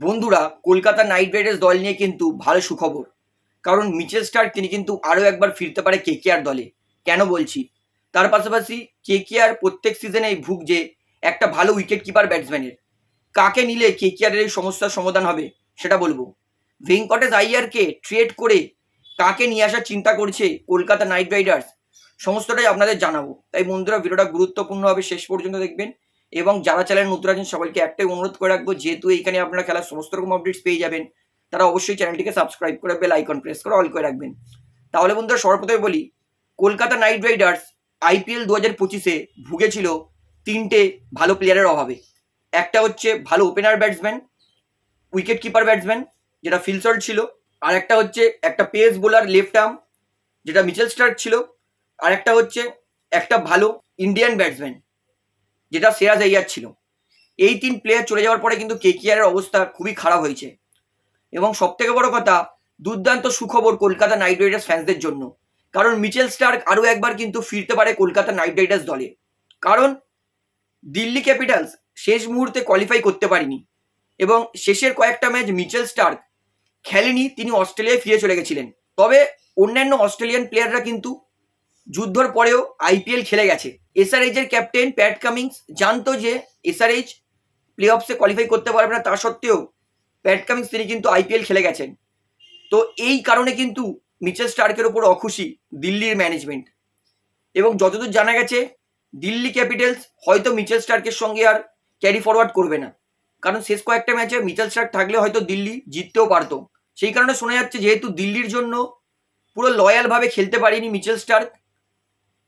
বন্ধুরা, Kolkata Knight Riders দল নিয়ে কিন্তু ভালো সুখবর। কারণ মিচেল স্টার্ক তিনি কিন্তু আরও একবার ফিরতে পারে কেকেআর দলে। কেন বলছি? তার পাশাপাশি কেকেআর প্রত্যেক সিজনেই ভুগছে একটা ভালো উইকেট কিপার ব্যাটসম্যানের। কাকে নিলে কেকেআরের এই সমস্যার সমাধান হবে, সেটা বলব। ভেঙ্কটেশ আইয়ারকে ট্রেড করে কাকে নিয়ে আসার চিন্তা করছে কলকাতা নাইট রাইডার্স, সমস্তটাই আপনাদের জানাব। তাই বন্ধুরা, ভিডিওটা গুরুত্বপূর্ণভাবে শেষ পর্যন্ত দেখবেন। এবং যারা চ্যানেল নতুন আছেন, সবাইকে একটাই অনুরোধ করে রাখব, যেহেতু এইখানে আপনারা খেলার সমস্ত রকম আপডেটস পেয়ে যাবেন, তারা অবশ্যই চ্যানেলটিকে সাবস্ক্রাইব করে বেল আইকন প্রেস করে অল করে রাখবেন। তাহলে বন্ধুরা, সর্বপ্রথমে বলি, কলকাতা নাইট রাইডার্স আইপিএল দু হাজার পঁচিশে ভুগেছিল তিনটে ভালো প্লেয়ারের অভাবে। একটা হচ্ছে ভালো opener batsman wicket keeper batsman যেটা ফিলসল্ট ছিল, আর একটা হচ্ছে একটা পেস বোলার লেফট আর্ম যেটা মিচেল স্টার ছিল, আর একটা হচ্ছে একটা ভালো ইন্ডিয়ান ব্যাটসম্যান যেটা সিরাজ আইয়ার ছিল। এই তিন প্লেয়ার চলে যাওয়ার পরে কিন্তু কেকিআরের অবস্থা খুবই খারাপ হয়েছে। এবং সব থেকে বড় কথা, দুর্দান্ত সুখবর কলকাতা নাইট রাইডার্স ফ্যান্সদের জন্য। কারণ মিচেল স্টার্ক আরও একবার কিন্তু ফিরতে পারে কলকাতা নাইট রাইডার্স দলে। কারণ দিল্লি ক্যাপিটালস শেষ মুহূর্তে কোয়ালিফাই করতে পারেনি। এবং শেষের কয়েকটা ম্যাচ মিচেল স্টার্ক খেলেনি, তিনি অস্ট্রেলিয়ায় ফিরে চলে গেছিলেন। তবে অন্যান্য অস্ট্রেলিয়ান প্লেয়াররা কিন্তু যুদ্ধর পরেও আইপিএল খেলে গেছে। এসআরএইচ এর ক্যাপ্টেন প্যাট কামিংস জানতো যে এসআরএইচ প্লে অফসে কোয়ালিফাই করতে পারবে না, তা সত্ত্বেও প্যাট কামিংস তিনি কিন্তু আইপিএল খেলে গেছেন। তো এই কারণে কিন্তু মিচেল স্টার্কের ওপর অখুশি দিল্লির ম্যানেজমেন্ট এবং যতদূর জানা গেছে, দিল্লি ক্যাপিটালস হয়তো মিচেল স্টার্কের সঙ্গে আর ক্যারি ফরওয়ার্ড করবে না। কারণ শেষ কয়েকটা ম্যাচে মিচেল স্টার্ক থাকলে হয়তো দিল্লি জিততেও পারতো। সেই কারণে শোনা যাচ্ছে যেহেতু দিল্লির জন্য পুরো লয়ালভাবে খেলতে পারেনি মিচেল স্টার্ক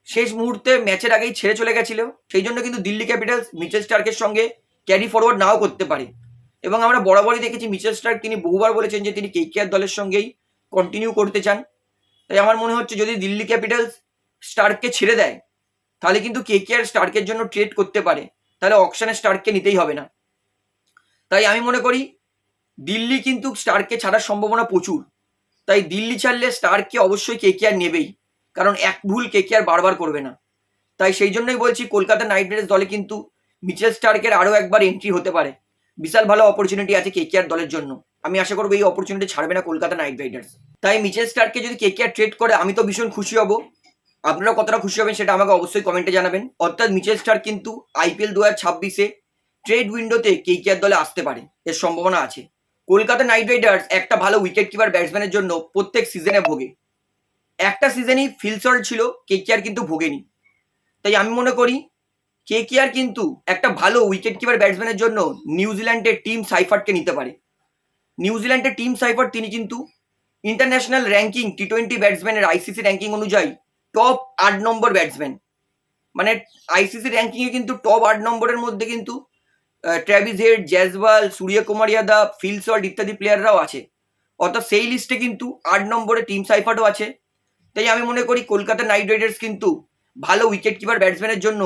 শেষ মুহূর্তে ম্যাচের আগেই ছেড়ে চলে গেছিল। সেই জন্য কিন্তু দিল্লি ক্যাপিটালস মিচেল স্টার্কের সঙ্গে ক্যারি ফরওয়ার্ড নাও করতে পারে। এবং আমরা বরাবরই দেখেছি মিচেল স্টার্ক তিনি বহুবার বলেছেন যে তিনি কেকেআর দলের সঙ্গেই কন্টিনিউ করতে চান। তাই আমার মনে হচ্ছে যদি দিল্লি ক্যাপিটালস স্টার্ককে ছেড়ে দেয়, তাহলে কিন্তু কেকেআর স্টার্কের জন্য ট্রেড করতে পারে। তাহলে অকশনে স্টার্ককে নিতেই হবে না। তাই আমি মনে করি দিল্লি কিন্তু স্টার্ককে ছাড়ার সম্ভাবনা প্রচুর। তাই দিল্লি ছাড়লে স্টার্ককে অবশ্যই কে কেকেআর নেবেই। কারণ এক ভুল কেকেআর বারবার করবে না। তাই সেই জন্যই বলছি, কলকাতা নাইট রাইডার্স দলে কিন্তু মিচেল স্টার্কের আরও একবার এন্ট্রি হতে পারে। বিশাল ভালো অপরচুনিটি আছে কে কে আর দলের জন্য। আমি আশা করব এই অপরচুনিটি ছাড়বে না কলকাতা নাইট রাইডার্স। তাই মিচেল স্টার্ককে যদি কে কে আর ট্রেড করে, আমি তো ভীষণ খুশি হব। আপনারা কতটা খুশি হবেন সেটা আমাকে অবশ্যই কমেন্টে জানাবেন। অর্থাৎ মিচেল স্টার্ক কিন্তু আইপিএল দু হাজার ছাব্বিশে ট্রেড উইন্ডোতে কে আর দলে আসতে পারে, এর সম্ভাবনা আছে। কলকাতা নাইট রাইডার্স একটা ভালো উইকেট কিপার ব্যাটসম্যানের জন্য প্রত্যেক সিজনে ভোগে। একটা সিজনেই ফিলসল্ট ছিল কে আর কিন্তু ভোগেনি। তাই আমি মনে করি কে কে আর কিন্তু একটা ভালো উইকেট কিপার ব্যাটসম্যানের জন্য নিউজিল্যান্ডের টিম সাইফারকে নিতে পারে। নিউজিল্যান্ডের টিম সাইফার তিনি কিন্তু ইন্টারন্যাশনাল র্যাঙ্কিং টি টোয়েন্টি ব্যাটসম্যানের আইসিসি র্যাঙ্কিং অনুযায়ী টপ আট নম্বর ব্যাটসম্যান মানে আইসিসি র্যাঙ্কিংয়ে কিন্তু টপ আট নম্বরের মধ্যে কিন্তু Travis Head Jaiswal Suryakumar Yadav Phil Salt ইত্যাদি প্লেয়াররাও আছে। অর্থাৎ সেই লিস্টে কিন্তু আট নম্বরে টিম সাইফারও আছে। তাই আমি মনে করি কলকাতা নাইট রাইডার্স কিন্তু ভালো উইকেট কিপার ব্যাটসম্যানের জন্য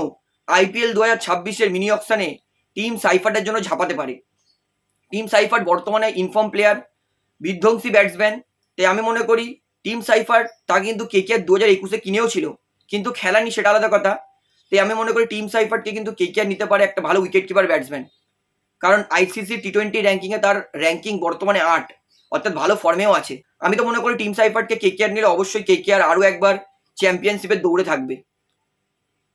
আইপিএল দু হাজার ছাব্বিশের মিনি অপশানে টিম সাইফার্টের জন্য ঝাঁপাতে পারে। টিম সাইফার্ট বর্তমানে ইনফর্ম প্লেয়ার বিধ্বংসী ব্যাটসম্যান তাই আমি মনে করি টিম সাইফার্ট তা কিন্তু কেকেআর দু হাজার একুশে কিনেও ছিল, কিন্তু খেলানি সেটা আলাদা কথা। তাই আমি মনে করি টিম সাইফার্টকে কিন্তু কেকেআর নিতে পারে একটা ভালো উইকেট কিপার ব্যাটসম্যান কারণ আইসিসি টি টোয়েন্টি র্যাঙ্কিংয়ে তার র্যাঙ্কিং বর্তমানে আট। অর্থাৎ ভালো ফর্মেও আছে। আমি তো মনে করি টিম সাইফার্টকে কেকেআর নিলে অবশ্যই কেকেআর আরও একবার চ্যাম্পিয়নশিপের দৌড়ে থাকবে।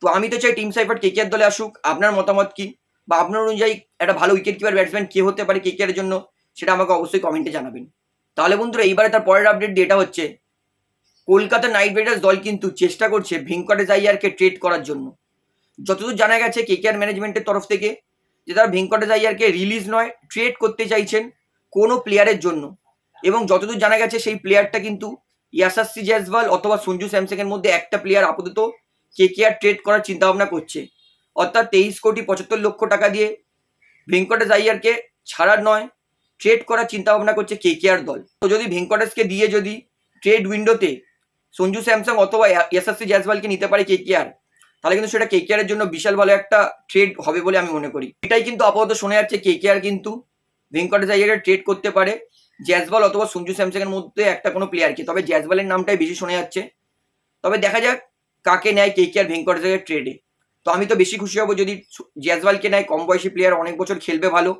তো আমি তো চাই টিম সাইফার্ট কেকেআর দলে আসুক, আপনার মতামত কি? বা আপনার অনুযায়ী একটা ভালো উইকেট কিপার ব্যাটসম্যান কে হতে পারে কেকেআরের জন্য, সেটা আমাকে অবশ্যই কমেন্টে জানাবেন। তাহলে বন্ধুরা, এইবারে তার পরের আপডেট ডেটা হচ্ছে, কলকাতা নাইট রাইডার্স দল কিন্তু চেষ্টা করছে ভেঙ্কটেশ আইয়ারকে ট্রেড করার জন্য। যতদূর জানা গেছে কেকেআর ম্যানেজমেন্টের তরফ থেকে, যে তারা ভেঙ্কটেশ আইয়ারকে রিলিজ নয় ট্রেড করতে চাইছেন কোনো প্লেয়ারের জন্য। এবং যতদূর জানা গেছে, সেই প্লেয়ারটা কিন্তু ইয়াসাসি জয়সওয়াল অথবা সঞ্জু স্যামসংয়ের মধ্যে একটা প্লেয়ার আপাতত কেকেআর ট্রেড করার চিন্তাভাবনা করছে। অর্থাৎ তেইশ কোটি পঁচাত্তর লক্ষ টাকা দিয়ে ভেঙ্কটেশ আইয়ারকে ছাড়ার নয় ট্রেড করার চিন্তাভাবনা করছে কেকেআর দল। তো যদি ভেঙ্কটেশকে দিয়ে যদি ট্রেড উইন্ডোতে সঞ্জু স্যামসাং অথবা ইয়াসাসি জয়সওয়ালকে নিতে পারে কেকেআর তাহলে কিন্তু সেটা কে কে কেকেআর জন্য বিশাল ভালো একটা ট্রেড হবে বলে আমি মনে করি। এটাই কিন্তু আপাতত শোনা যাচ্ছে কেকেআর কিন্তু ভেঙ্কটেশ আইয়ারকে ট্রেড করতে পারে। জ্যাজবল অথবা সঞ্জু স্যামসাংয়ের মধ্যে একটা কোনো প্লেয়ারকে তবে জ্যাজবলের নামটাই বেশি শোনা যাচ্ছে। তবে দেখা যাক কাকে নেয়, কে কে আর ভেঙ্কটেশের ট্রেডে তো আমি তো বেশি খুশি হব যদি জ্যাজওয়ালকে নেয়। কম বয়সী প্লেয়ার অনেক বছর খেলবে ভালো।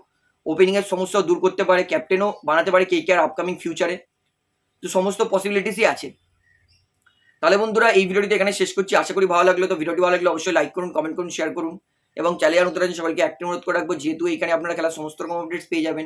ওপেনিংয়ের সমস্যাও দূর করতে পারে ক্যাপ্টেনও বানাতে পারে কে কে আর আপকামিং ফিউচারে তো সমস্ত পসিবিলিটিসই আছে। তাহলে বন্ধুরা, এই ভিডিওটি এখানে শেষ করছি। আশা করি ভালো লাগল। তো ভিডিওটি ভালো লাগলে অবশ্যই লাইক করুন কমেন্ট করুন শেয়ার করুন। এবং চ্যানেল নতুন সবাইকে একটা অনুরোধ করে রাখব, যেহেতু এখানে আপনারা খেলার সমস্ত রকম আপডেটস পেয়ে যাবেন।